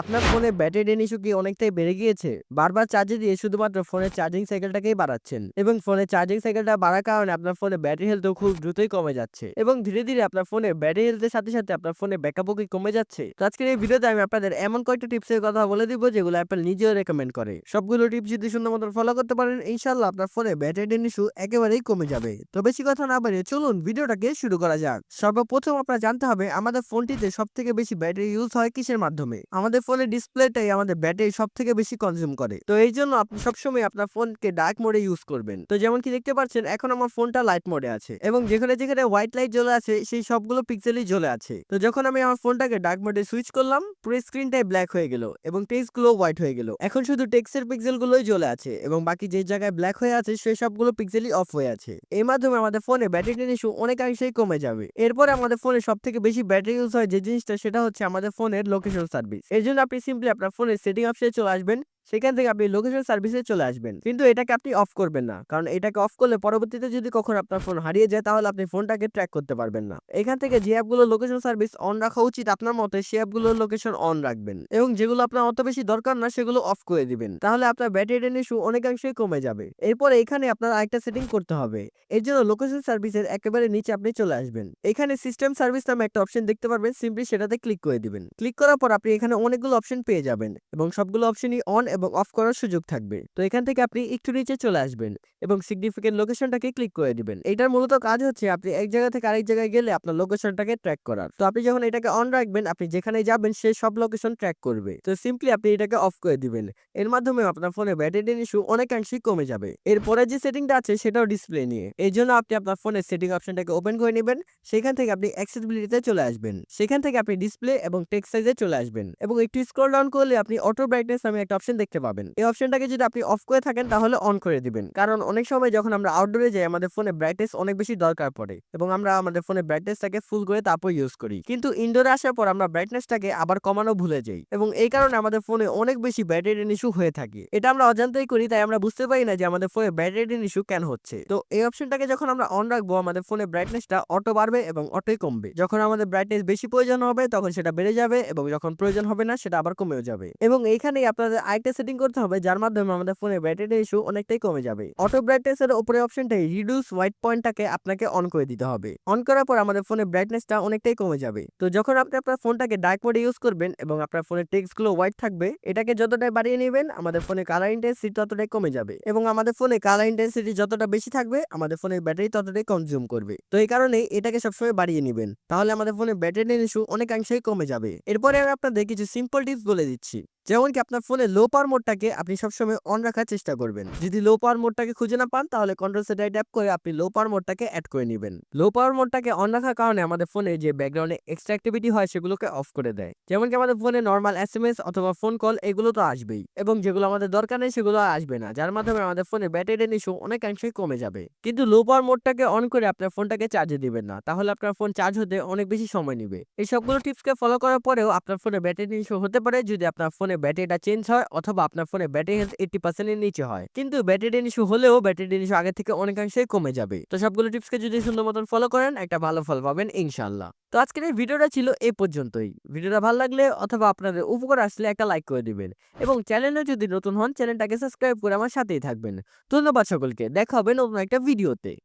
আপনার ফোনে battery drain issue কি অনেকটাই বেড়ে গিয়েছে? বারবার চার্জে দিয়ে শুধুমাত্র ফোনের চার্জিং সাইকেলটাকেই বাড়াচ্ছেন। এবং ফোনের চার্জিং সাইকেলটা বাড়ার কারণে আপনার ফোনে ব্যাটারি হেলথও খুব দ্রুতই কমে যাচ্ছে। এবং ধীরে ধীরে আপনার ফোনে ব্যাটারি হেলথের সাথে সাথে আপনার ফোনে ব্যাকআপও কি কমে যাচ্ছে? তো আজকের এই ভিডিওতে আমি আপনাদের এমন কয়েকটা টিপসের কথা বলে দিব, যেগুলো অ্যাপেল নিজেও রেকমেন্ড করে। সবগুলো টিপস যদি সুন্দর মতন ফলো করতে পারেন ইনশাল্লাহ আপনার ফোনে ব্যাটারি ড্রেন ইস্যু একেবারেই কমে যাবে। তো বেশি কথা না বাড়িয়ে চলুন ভিডিওটাকে শুরু করা যাক। সর্বপ্রথম আপনার জানতে হবে, আমাদের ফোনটিতে সব থেকে বেশি ব্যাটারি ইউজ হয় কিসের মাধ্যমে? আমাদের ফোনের ডিসপ্লেটাই আমাদের ব্যাটারি সব থেকে বেশি কনজিউম করে। তো এই জন্য আপনি সবসময় আপনার ফোনকে ডার্ক মোডে ইউজ করবেন। তো যেমন কি দেখতে পাচ্ছেন, এখন আমার ফোনটা লাইট মোডে আছে এবং যেখানে যেখানে হোয়াইট লাইট জ্বলে আছে, সেই সবগুলো পিক্সেলই জ্বলে আছে। তো যখন আমি আমার ফোনটাকে ডার্ক মোডে সুইচ করলাম, পুরো স্ক্রিনটাই ব্ল্যাক হয়ে গেল এবং টেক্সটগুলো হোয়াইট হয়ে গেল। এখন শুধু টেক্সটের পিক্সেল গুলোই জ্বলে আছে এবং বাকি যে জায়গায় ব্ল্যাক হয়ে আছে, সেই সবগুলো পিক্সেলই অফ হয়ে আছে। এর মাধ্যমে আমাদের ফোনে ব্যাটারি ইস্যু অনেকাংশেই কমে যাবে। এরপরে আমাদের ফোনে সব থেকে বেশি ব্যাটারি ইউজ হয় যে জিনিসটা, সেটা হচ্ছে আমাদের ফোনের লোকেশন সার্ভিস এর জন্য আপনি সিম্পলি আপনার ফোনের সেটিং অপশনে চলে আসবেন। সেখান থেকে আপনি লোকেশন সার্ভিসে চলে আসবেন। কিন্তু এটাকে আপনি অফ করবেন না। কারণ এটাকে অফ করলে পরবর্তীতে যদি কখন আপনার ফোন হারিয়ে যায়, তাহলে আপনি ফোনটাকে ট্র্যাক করতে পারবেন না। এখান থেকে যে অ্যাপগুলো লোকেশন সার্ভিস অন রাখা উচিত আপনার মতে, সেই অ্যাপগুলোর লোকেশন অন রাখবেন। এবং যেগুলো আপনার অত বেশি দরকার না, সেগুলো অফ করে দিবেন। তাহলে আপনার ব্যাটারি ইস্যু অনেকাংশেই কমে যাবে। এরপরে এখানে আপনার আরেকটা সেটিং করতে হবে। এর জন্য লোকেশন সার্ভিসের একেবারে নিচে আপনি চলে আসবেন। এখানে সিস্টেম সার্ভিস নামে একটা অপশন দেখতে পারবেন। সিম্পলি সেটাতে ক্লিক করে দিবেন। ক্লিক করার পর আপনি এখানে অনেকগুলো অপশন পেয়ে যাবেন। এবং সবগুলো অপশনই অন এবং অফ করার সুযোগ থাকবে। তো এখান থেকে আপনি একটু নিচে চলে আসবেন এবং সিগনিফিকেন্ট লোকেশনটাকে ক্লিক করে দিবেন। এটার মূলত কাজ হচ্ছে আপনি এক জায়গা থেকে আরেক জায়গায় গেলে আপনার লোকেশনটাকে ট্র্যাক করার। তো আপনি যখন এটাকে অন রাখবেন, আপনি যেখানে যাবেন, সে সব লোকেশন ট্র্যাক করবে। তো সিম্পলি আপনি এটাকে অফ করে দিবেন। এর মাধ্যমে আপনার ফোনে ব্যাটারি ইস্যু অনেকাংশেই কমে যাবে। এরপরে যে সেটিংটা আছে, সেটাও ডিসপ্লে নিয়ে। এই জন্য আপনি আপনার ফোনের সেটিং অপশনটাকে ওপেন করে নেবেন। সেখান থেকে আপনি অ্যাক্সেসিবিলিটিতে চলে আসবেন। সেখান থেকে আপনি ডিসপ্লে এবং টেক্সট সাইজে চলে আসবেন। এবং একটু স্ক্রল ডাউন করলে আপনি অটো ব্রাইটনেস নামে একটা অপশন দেখতে পাবেন। এই অপশনটাকে যদি আপনি অফ করে থাকেন, তাহলে অন করে দিবেন। কারণ অনেক সময় যখন আমরা আউটডোরে যাই, আমাদের ফোনে ব্রাইটনেস অনেক বেশি দরকার পড়ে এবং আমরা আমাদের ফোনে ব্রাইটনেসটাকে ফুল করে তারপর ইউজ করি। কিন্তু ইনডোরে আসার পর আমরা ব্রাইটনেসটাকে আবার কমানো ভুলে যাই এবং এই কারণে আমাদের ফোনে অনেক বেশি ব্যাটারি ইস্যু হয়ে থাকে। এটা আমরা অজান্তেই করি, তাই আমরা বুঝতে পারি না যে আমাদের ফোনে ব্যাটারি ইস্যু কেন হচ্ছে। তো এই অপশনটাকে যখন আমরা অন রাখব, আমাদের ফোনে ব্রাইটনেসটা অটো বাড়বে এবং অটোই কমবে। যখন আমাদের ব্রাইটনেস বেশি প্রয়োজন হবে, তখন সেটা বেড়ে যাবে এবং যখন প্রয়োজন হবে না, সেটা আবার কমেও যাবে। এবং এইখানেই আপনাদের আরেকটা সেটিং করতে হবে, যার মাধ্যমে আমাদের ফোনের ব্যাটারি ইস্যু অনেকটাই কমে যাবে। অটো ব্রাইটনেস এর উপরে অপশনটাই রিডিউস হোয়াইট পয়েন্টটাকে আপনাকে অন করে দিতে হবে। অন করার পর আমাদের ফোনে ব্রাইটনেসটা অনেকটাই কমে যাবে। তো যখন আপনি আপনার ফোনটাকে ডার্ক মোডে ইউজ করবেন এবং আপনার ফোনের টেক্সটগুলো হোয়াইট থাকবে, এটাকে যতটাই বাড়িয়ে নেবেন, আমাদের ফোনে কালার ইন্টেন্সিটি ততটাই কমে যাবে। এবং আমাদের ফোনে কালার ইন্টেন্সিটি যতটা বেশি থাকবে, আমাদের ফোনের ব্যাটারি ততটাই কনজিউম করবে। তো এই কারণে এটাকে সবসময় বাড়িয়ে নেবেন। তাহলে আমাদের ফোনে ব্যাটারি ইস্যু অনেকাংশেই কমে যাবে। এরপরে আমি আপনাদের কিছু সিম্পল টিপস বলে দিচ্ছি। যেমন কি আপনার ফোনে লো পাওয়ার মোডটাকে আপনি সবসময় অন রাখার চেষ্টা করবেন। যদি লো পাওয়ার মোডটাকে খুঁজে না পান, তাহলে কন্ট্রোল সেটাই ট্যাপ করে আপনি লো পাওয়ার মোডটাকে অ্যাড করে নেবেন। লো পাওয়ার মোডটাকে অন রাখার কারণে আমাদের ফোনে যে ব্যাকগ্রাউন্ডে এক্সট্রা অ্যাক্টিভিটি হয়, সেগুলোকে অফ করে দেয়। যেমন কি আমাদের ফোনে নর্মাল এস এম এস অথবা ফোন কল এগুলো তো আসবেই। এবং যেগুলো আমাদের দরকার নেই, সেগুলো আসবে না, যার মাধ্যমে আমাদের ফোনে ব্যাটারি ইস্যু অনেকাংশেই কমে যাবে। কিন্তু লো পাওয়ার মোডটাকে অন করে আপনার ফোনটাকে চার্জে দিবেন না, তাহলে আপনার ফোন চার্জ হতে অনেক বেশি সময় নেবে। এই সবগুলো টিপসকে ফলো করার পরেও আপনার ফোনে ব্যাটারি ইস্যু হতে পারে, যদি আপনার ফোনে ব্যাটারিটা চেঞ্জ হয় অথবা আপনার ফোনে ব্যাটারি হেলথ এইটি পার্সেন্টের নিচে হয়। কিন্তু ব্যাটারি ইস্যু হলেও ব্যাটারি ইস্যু আগে থেকে অনেকাংশেই কমে যাবে। তো সবগুলো টিপসকে যদি সুন্দর মতন ফলো করেন, একটা ভালো ফল পাবেন ইনশাল্লাহ তো আজকের এই ভিডিওটা ছিল এ পর্যন্তই। ভিডিওটা ভালো লাগলে অথবা আপনাদের উপকার আসলে একটা লাইক করে দিবেন। এবং চ্যানেলে যদি নতুন হন, চ্যানেলটাকে সাবস্ক্রাইব করে আমার সাথেই থাকবেন। ধন্যবাদ সকলকে। দেখা হবে নতুন একটা ভিডিওতে।